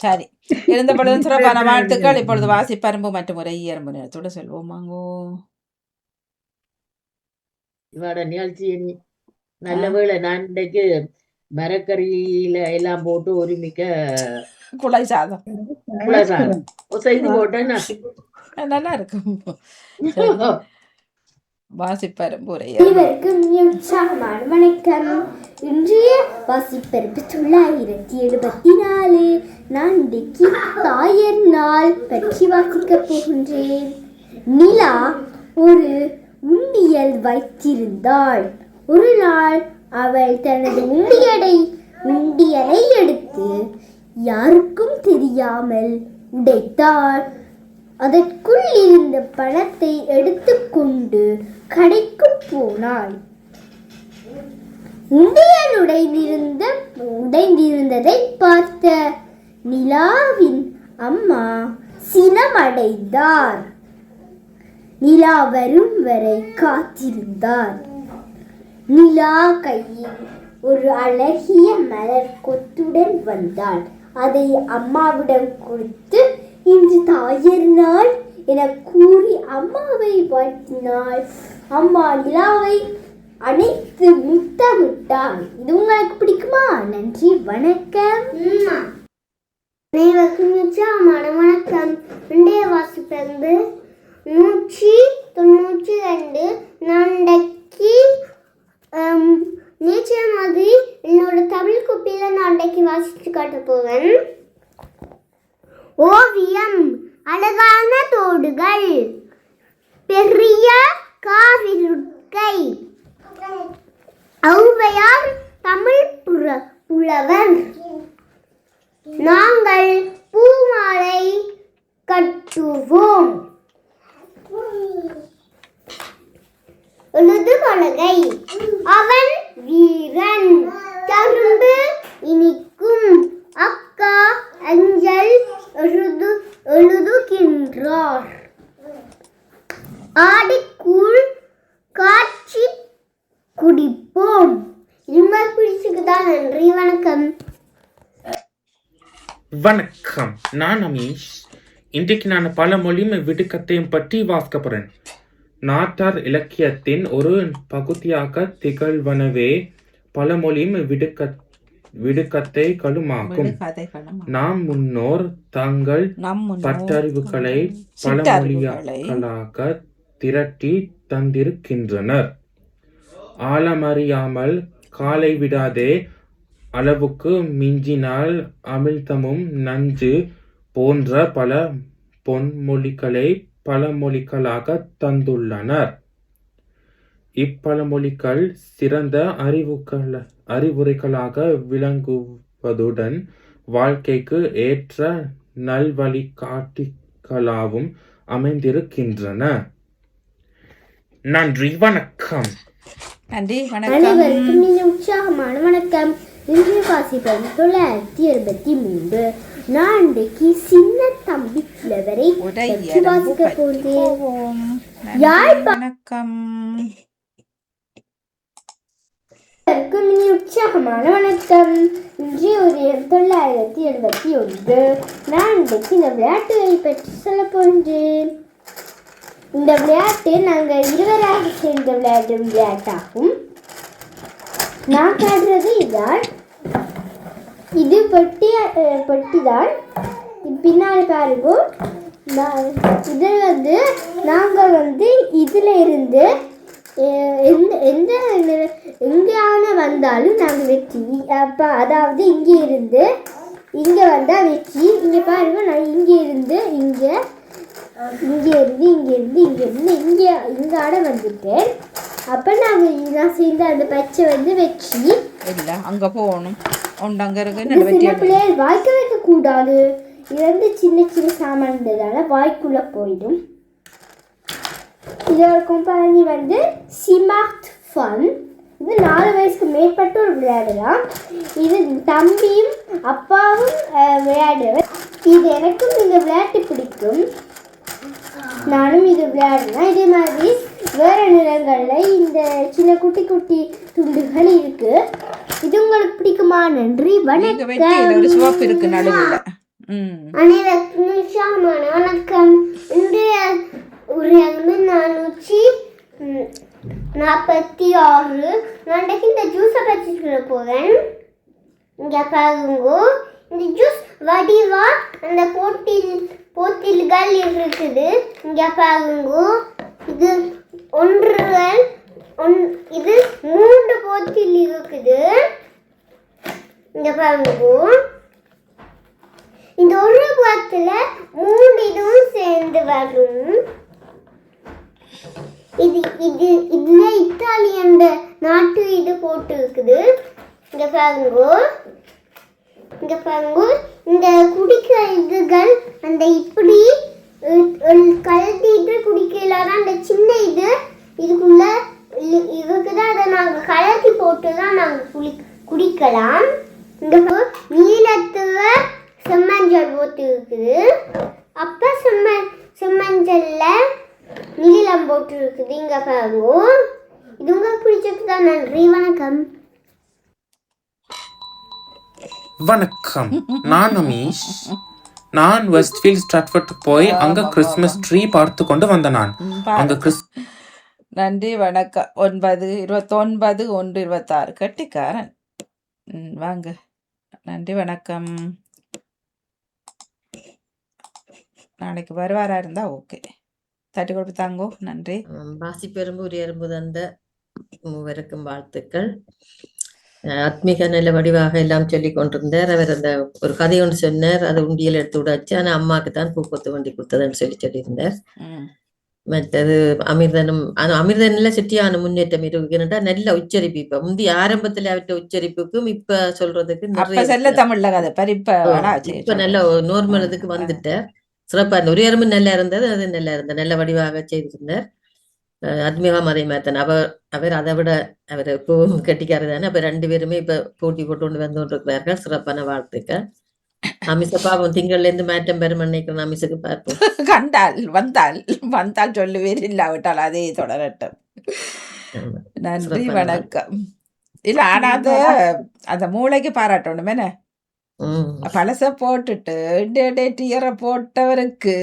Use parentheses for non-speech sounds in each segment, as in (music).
சரி. இருந்த (laughs) பொழுதும் சிறப்பான வாழ்த்துக்கள். இப்பொழுது வாசிப்பரும்பு மற்றும் ஒரு ஈயரம்பு நேரத்தோட செல்வோமாங்கோ இவாட நிகழ்ச்சி. நல்ல வேளை நான் இன்றைக்கு மரக்கறியில எல்லாம் போட்டு ஒருமிக்க குலை சாதம். குலசாரம் செய்து போட்டேன் நல்லா இருக்கும். (laughs) வாசிப்பரும்பு ஒரு வணக்கம். இன்றைய வாசிப்பருப்பு தொள்ளாயிரத்தி எழுபத்தி நாலு நான் இன்றைக்கு தாயர் நாள் பற்றி வாசிக்கப் போகின்றேன். நிலா ஒரு உண்டியல் வைத்திருந்தாள். ஒரு நாள் அவள் தனது உண்டியலை உண்டியலை எடுத்து யாருக்கும் தெரியாமல் உடைத்தாள். அதற்குள் இருந்த பணத்தை எடுத்துக்கொண்டு கடைக்கு போனாள். உண்டியல் உடைந்திருந்த உடைந்திருந்ததை பார்த்த நிலாவின் அம்மா சினமடைந்தார். நிலா வரும் வரை காத்திருந்தார். நிலா கையில் ஒரு அழகிய மலர் கொத்துடன் வந்தாள். அதை அம்மாவிடம் கொடுத்து இன்று தாயர் நாள் என கூறி அம்மாவை வாழ்த்தினாள். அம்மா நிலாவை அனைத்து முத்தமிட்டாள். இது உங்களுக்கு பிடிக்குமா? நன்றி வணக்கம். அனைவருக்கும் வணக்கம். இன்றைய வாசிப்பிறந்து நூற்றி தொண்ணூற்றி ரெண்டு நாண்டைக்கு நீச்சல் மாதிரி என்னோட தமிழ் குப்பியில் நான் அன்றைக்கு வாசித்து காட்ட போவேன் ஓவியம் அழகான தோடுகள் பெரிய காவிருட்கை ஔவையார் தமிழ் புற புலவர் நாங்கள் பூமாலை கட்டுவோம் எழுது பலகை அவன் வீரன் கரும்பு இனிக்கும் அக்கா அஞ்சல் எழுது எழுதுகின்றார் ஆடிக்கூழ் காட்சி குடிப்போம் இனிமேல் பிடிச்சுக்குதா நன்றி வணக்கம் வணக்கம் நான் அமீஷ் இன்றைக்கு நான் பல மொழிமை விடுக்கத்தையும் பற்றி வாசிக்க போறேன். நாட்டார் இலக்கியத்தின் ஒரு பகுதியாக திகழ்வனவே பழமொழியும் விடுக்க விடுக்கத்தை களுமாக்கும் நாம் முன்னோர் தங்கள் பட்டறிவுகளை சிற்றறிவுகளை பழமொழிகளாக திரட்டி தந்திருக்கின்றனர். ஆழமறியாமல் காலை விடாதே அளவுக்கு மிஞ்சினால் அமிழ்தமும் நஞ்சு போன்ற பல பொன்மொழிகளை பழமொழிகளாக தந்துள்ளனர். இப்பழமொழிகள் சிறந்த அறிவுகள் அறிவுரைகளாக விளங்குவதுடன் வாழ்க்கைக்கு ஏற்ற நல்வழிகாட்டிகளாகவும் அமைந்திருக்கின்றன. நன்றி வணக்கம். நன்றி வணக்கம். அனைவருக்கும் வணக்கம். இன்றைய வாசிப்பது தொள்ளாயிரத்தி எழுபத்தி மூன்று. நான் இன்றைக்கு சின்ன தம்பி புலவரை பற்றி வாசிக்க போகிறேன். வணக்கம். உற்சாகமான வணக்கம். இன்று ஒரு தொள்ளாயிரத்தி எழுபத்தி ஒன்று. நான் இன்றைக்கு இந்த விளையாட்டுகளை பற்றி சொல்ல போகின்றேன். இந்த விளையாட்டு நாங்கள் இருவராக சேர்ந்து விளையாடும் விளையாட்டாகும். நான் காட்டுறது இதான். இது பொட்டி பெட்டி பொட்டி தான் பின்னாடி பாருங்க. நான் இது வந்து நாங்கள் வந்து இதில் இருந்து எந்த எந்த எங்கேயான வந்தாலும் நாங்கள் வெற்றி அப்போ அதாவது இங்கே இருந்து இங்கே வந்தால் வெற்றி இங்கே பாருங்க நான் இங்கே இருந்து இங்கே இங்கே இருந்து இங்கே இருந்து இங்கே இருந்து இங்கே இங்கே ஆட வந்துட்டேன் அப்போ நாங்கள் நான் சேர்ந்த அந்த பச்சை வந்து வெற்றி இல்லை அங்கே போகணும். உண்டு அங்க இருக்கு இந்த நல்ல வெற்றி சின்ன பிள்ளைகள் வாய்க்க இது வந்து சின்ன சின்ன சாமான்ன்றதால வாய்க்குள்ள போயிடும். இதோட கம்பெனி வந்து ஸ்மார்ட் ஃபன் இது நாலு வயசுக்கு மேற்பட்டோர் விளையாடலாம் இது தம்பியும் அப்பாவும் அஹ், விளையாடுவர். இது எனக்கும் இந்த விளையாட்டு பிடிக்கும். நானும் இது விளையாடினேன் இதே மாதிரி வேற நிறங்களில் இந்த சின்ன குட்டி குட்டி துண்டுகள் இருக்கு. இது உங்களுக்கு பிடிக்குமா? நன்றி இதுல ஒரு வணக்கம் சிவப்பு இருக்கு நடுவுல. அனைவருக்கும் வணக்கம். இன்றைய உரையானது நானூற்றி நாற்பத்தி ஆறு. நான் இந்த ஜூஸை பற்றி சொல்ல போகிறேன் இங்கே பாருங்க. இந்த ஜூஸ் வடிவா அந்த போட்டில் போட்டில்கள் இருக்குது. இங்கே பாருங்க. இது ஒன்றுகள் ஒன் இது மூன்று போத்தில் இருக்குது. இந்த பாருங்க இந்த ஒரு பாத்துல மூணு இதுவும் சேர்ந்து வரும். இது இது இதுல இத்தாலி அந்த நாட்டு இது போட்டு இருக்குது இங்க பாருங்க இங்க பாருங்க இந்த குடிக்கிற இதுகள் அந்த இப்படி அஹ், அஹ், கழட்டிட்டு குடிக்கலாம் அந்த சின்ன இது இதுக்குள்ள இதுக்கு தான் அதை நாங்க கலக்கி போட்டு தான் நாங்க குளி குடிக்கலாம் இந்த நீளத்துல செம்மஞ்சள் போட்டு இருக்குது அப்ப செம்ம செம்மஞ்சளில் நீளம் போட்டு இருக்குது இங்கே பாருங்க. இது உங்களுக்கு பிடிச்சிருக்கு தான் நன்றி. வணக்கம். வணக்கம். நான் அமீஷ் நான் வெஸ்ட்ஃபீல்ட் ஸ்ட்ராட்ஃபோர்ட் போய் அங்க கிறிஸ்மஸ் ட்ரீ பார்த்து கொண்டு வந்த நான். அங்க கிறிஸ் நன்றி வணக்கம். ஒன்பது இருபத்தொன்பது ஒன்று இருபத்தாறு. கட்டிக்காரன். வாங்க. நன்றி வணக்கம். நாளைக்கு வருவாரா இருந்தா ஓகே. தட்டி கொடுத்து தாங்கோ. நன்றி. வாசிப்பெரும்பு ஒரு எறும்பு தந்த மூவருக்கும் வாழ்த்துக்கள். ஆத்மீக நல்ல வடிவாக எல்லாம் சொல்லி கொண்டிருந்தார். அவர் அந்த ஒரு கதை ஒன்று சொன்னார். அது உண்டியல் எடுத்து விடாச்சு. ஆனா அம்மாக்கு தான் பூக்கொத்து வண்டி கொடுத்ததுன்னு சொல்லி சொல்லியிருந்தார். மற்றது அமிர்தனும் அமிர்தன்ல சிட்டியான முன்னேற்றம் இருக்குன்னா நல்ல உச்சரிப்பு இப்ப முந்தி ஆரம்பத்துல அவற்ற உச்சரிப்புக்கும் இப்ப சொல்றதுக்கு நிறைய தமிழ்ல கதை பரிப்ப இப்ப நல்ல நோர்மல் இதுக்கு வந்துட்டார் சிறப்பா இருந்த ஒரு நல்லா இருந்தது அது நல்லா இருந்தது நல்ல வடிவாக செய்திருந்தார் அத்மிகா மறை மாத்தன் அவர் அவர் அதை விட அவர் இப்பவும் கெட்டிக்காரர் தானே அப்ப ரெண்டு பேருமே இப்ப போட்டி போட்டு கொண்டு வந்து கொண்டிருக்கிறார்கள் சிறப்பான வாழ்த்துக்கள் அமிச பாவம் திங்கள்ல இருந்து மாற்றம் பெறும் நினைக்கிறேன் அமிசுக்கு பார்ப்போம். (laughs) கண்டால் வந்தால் வந்தால் சொல்லுவேன் இல்லாவிட்டால் அதே தொடரட்டும். நன்றி வணக்கம். இல்ல ஆனா அந்த அந்த மூளைக்கு பாராட்டணும் என்ன? உம் பழச போட்டுட்டு டேட்டியரை போட்டவருக்கு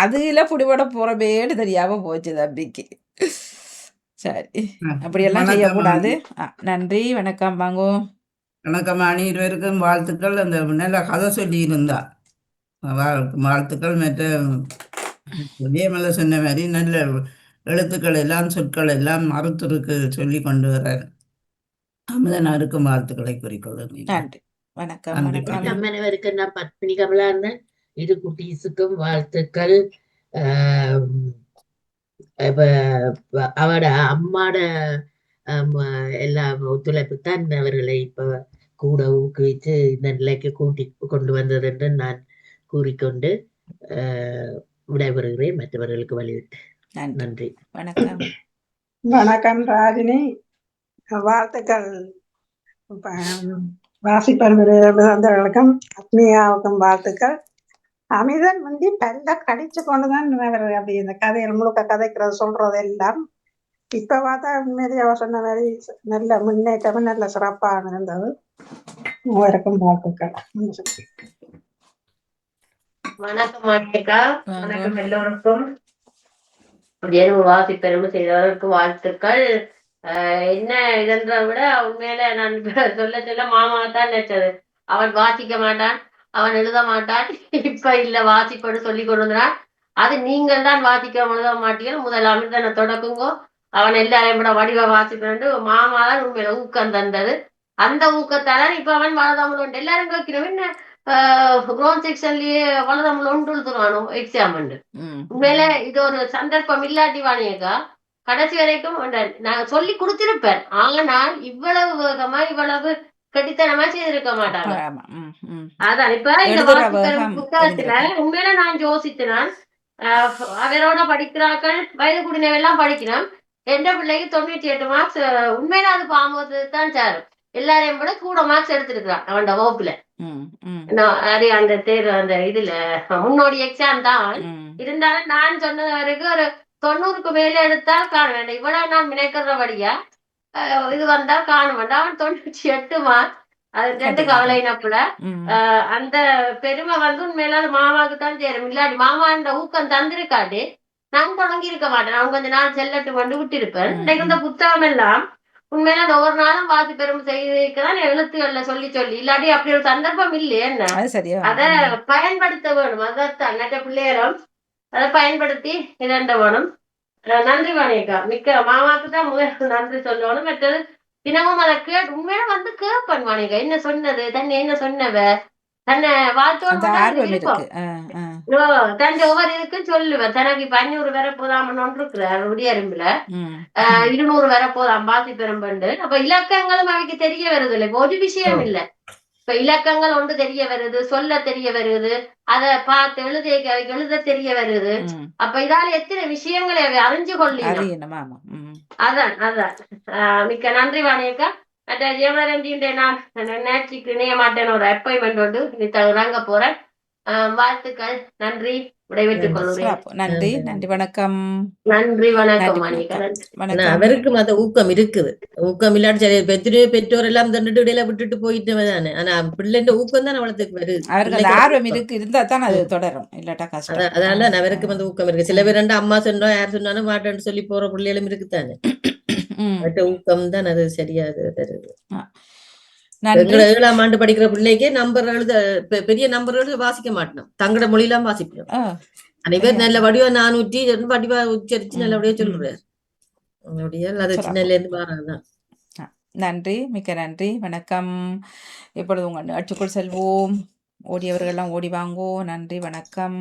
அதுல புடிபட போறமேன்னு தெரியாம போச்சு தம்பிக்கு. சரி. அப்படியெல்லாம் செய்யக்கூடாது. நன்றி வணக்கம் வாங்கோ. வணக்கம் அணி இருவருக்கும் வாழ்த்துக்கள். அந்த நல்ல கதை சொல்லி இருந்தா வாழ்த்துக்கள் மற்ற விஜயமல்ல சொன்ன மாதிரி நல்ல எழுத்துக்கள் எல்லாம் சொற்கள் எல்லாம் மறுத்துருக்கு சொல்லி கொண்டு வர்றார். அமுதனாருக்கும் வாழ்த்துக்களை நன்றி. வணக்கம். வணக்கம். அம்மனவருக்கு நான் பத்மினி கமலான்னு இரு குட்டீஸுக்கும் வாழ்த்துக்கள். அவட அம்மாட எல்லா ஒத்துழைப்பு தான் அவர்களை இப்ப கூட ஊக்குவித்து இந்த நிலைக்கு கூட்டி கொண்டு வந்தது என்று நான் கூறிக்கொண்டு ஆஹ், விடைபெறுகிறேன் மற்றவர்களுக்கு வழிவிட்டு நன்றி நன்றி வணக்கம் வணக்கம் ராஜினி வாழ்த்துக்கள் வந்தவர்களுக்கும் அத்மியாவுக்கும் வாழ்த்துக்கள் அமிதன் வந்து பல்ல கடிச்சு கொண்டுதான் அப்படி இந்த கதைகள் முழுக்க கதைக்கிறது சொல்றது எல்லாம் இப்ப பார்த்தா உண்மையிலேயே அவர் சொன்ன மாதிரி நல்ல முன்னேற்றமும் நல்ல சிறப்பாக இருந்தது மூவருக்கும் வாழ்த்துக்கள் வணக்கம். வணக்கம். எல்லோருக்கும். எருவு வாசி பெருமை செய்தவர்களுக்கு வாழ்த்துக்கள். ஆஹ் என்ன இதென்ற விட உண்மையில நான் சொல்ல சொல்ல மாமா தான் நினைச்சது. அவன் வாசிக்க மாட்டான் அவன் எழுத மாட்டான். இப்ப இல்ல வாசிப்படு சொல்லி கொண்டுறான் அது நீங்கள் தான் வாசிக்க எழுத மாட்டீங்க முதல் அமிர்தனை தொடக்குங்கோ. அவன் எல்லாரையும் விட வடிவ வாசிக்கணும் மாமா தான் உண்மையில ஊக்கம் தந்தது. அந்த ஊக்கத்தால இப்ப அவன் உண்டு எல்லாரும் கேட்கிறோம் என்ன குரோன் செக்ஷன்லயே எழுதுறானோ? எக்ஸாம் உண்மையில இது ஒரு சந்தர்ப்பம் இல்லாட்டி வாணியக்கா கடைசி வரைக்கும் நான் சொல்லி கொடுத்திருப்பேன். ஆனால் இவ்வளவு வேகமா இவ்வளவு கெட்டித்தனமா செய்திருக்க மாட்டாங்க. அதான் இப்ப இந்த புத்தகத்துல. உண்மையில நான் யோசித்தேன் அவரோட படிக்கிறாக்கள் வயது குடினவெல்லாம் படிக்கணும் எந்த பிள்ளைக்கு தொண்ணூற்றி எட்டு மார்க்ஸ் உண்மையில அது பாம்பது தான் சார். எல்லாரையும் விட கூட மார்க்ஸ் எடுத்திருக்கிறான் அவன் வகுப்புல. அது அந்த தேர்வு அந்த இதுல முன்னோடி எக்ஸாம் தான். இருந்தாலும் நான் சொன்னது வரைக்கும் ஒரு தொண்ணூறுக்கு மேல எடுத்தால் காண வேண்டாம். இவ்வளவு நான் நினைக்கிறபடியா இது வந்தா காண வேண்டாம். அவன் தொண்ணூற்றி எட்டு மார்க் அது ரெண்டு. கவலைனப்புல அந்த பெருமை வந்து உண்மையில மாமாவுக்கு தான் சேரும். இல்லாட்டி மாமா இந்த ஊக்கம் தந்திருக்காட்டி நான் தொடங்கி இருக்க மாட்டேன். நான் கொஞ்ச நாள் செல்லட்டு கொண்டு ம், இன்னைக்கு இந்த புத்தகம் எல்லாம் உண்மையில அந்த ஒவ்வொரு நாளும் வாசி பெரும் செய்திருக்கதான் எழுத்துக்கள்ல சொல்லி சொல்லி. இல்லாட்டி அப்படி ஒரு சந்தர்ப்பம் இல்லையே என்ன? அது சரியா அத பயன்படுத்த வேணும். அதான் மற்ற பிள்ளைகளும் அதை பயன்படுத்தி இதண்ட வேணும் நன்றி வாணியக்கா. மிக்க மாமாக்கு தான் முதல் நன்றி சொல்லணும். மற்றது தினமும் அதை கேட்டு உண்மையில வந்து கேட்பேன் வாணியக்கா. என்ன சொன்னது? தன்னை என்ன சொன்னவ? தன்னை வாழ்த்தோடு ஆர்வம். இருக்கு. தன் ஒவ்வொரு இதுக்கும் சொல்லுவேன். தனக்கு இப்ப அஞ்சூறு வரை போதாமன்னு இருக்கிறார் உடியரும்புல. ஆஹ் இருநூறு வரை போதாம் பாசி பெரும்பண்டு. அப்ப இலக்கங்களும் அவைக்கு தெரிய வருது இல்லை. ஒரு விஷயம் இல்ல. இப்ப இலக்கங்கள் ஒன்று தெரிய வருது சொல்ல தெரிய வருது அத பார்த்து எழுத எழுத தெரிய வருது. அப்ப இதால எத்தனை விஷயங்களை அவை அறிஞ்சு ம். அதான் அதான். மிக்க நன்றி வாணியக்கா மற்ற ஜெயமரஞ்சியுடைய நான் நேற்றுக்கு இணைய மாட்டேன் ஒரு அப்பாயின்மெண்ட் இது தகுறாங்க போறேன். ஆஹ் வாழ்த்துக்கள். நன்றி. விடைபெற்றுக் கொள்கிறேன். சிறப்பு. நன்றி. நன்றி. வணக்கம். நன்றி வணக்கம் அவருக்கும் அந்த ஊக்கம் இருக்குது. ஊக்கம் இல்லாட்டி சரி பெற்றோர் பெற்றோர் எல்லாம் தண்டுட்டு இடையில விட்டுட்டு போயிட்டு தானே. ஆனா பிள்ளைன்ற ஊக்கம் தான் அவளுக்கு வருது. அவருக்கு அந்த ஆர்வம். இருக்கு. இருந்தா தான் அது தொடரும். இல்லாட்டா கஷ்டம். அதான் அதனால அவருக்கு வந்து ஊக்கம் இருக்கு. சில பேர் ரெண்டு அம்மா சொன்னா யார் சொன்னாலும் மாட்டேன்னு சொல்லி போற பிள்ளைகளும் இருக்குதானே அவர்ட்ட ஊக்கம் தான் அது சரியா எங்களை ஏழாம் ஆண்டு படிக்கிற பிள்ளைக்கே நம்பர் எழுத பெரிய நம்பர் எழுத வாசிக்க மாட்டோம் தங்கட மொழியெல்லாம் வாசிப்போம். அனைவர் நல்ல வடிவா நானூற்றி வடிவா உச்சரிச்சு ம், நல்லபடியா. சொல்றாரு அப்படியா அது. சின்னல இருந்து பாருதான் நன்றி மிக்க நன்றி. வணக்கம். இப்பொழுது உங்கள் நிகழ்ச்சிக்குள் செல்வோம்? ஓடியவர்கள்லாம் ஓடி வாங்கோ. நன்றி வணக்கம்.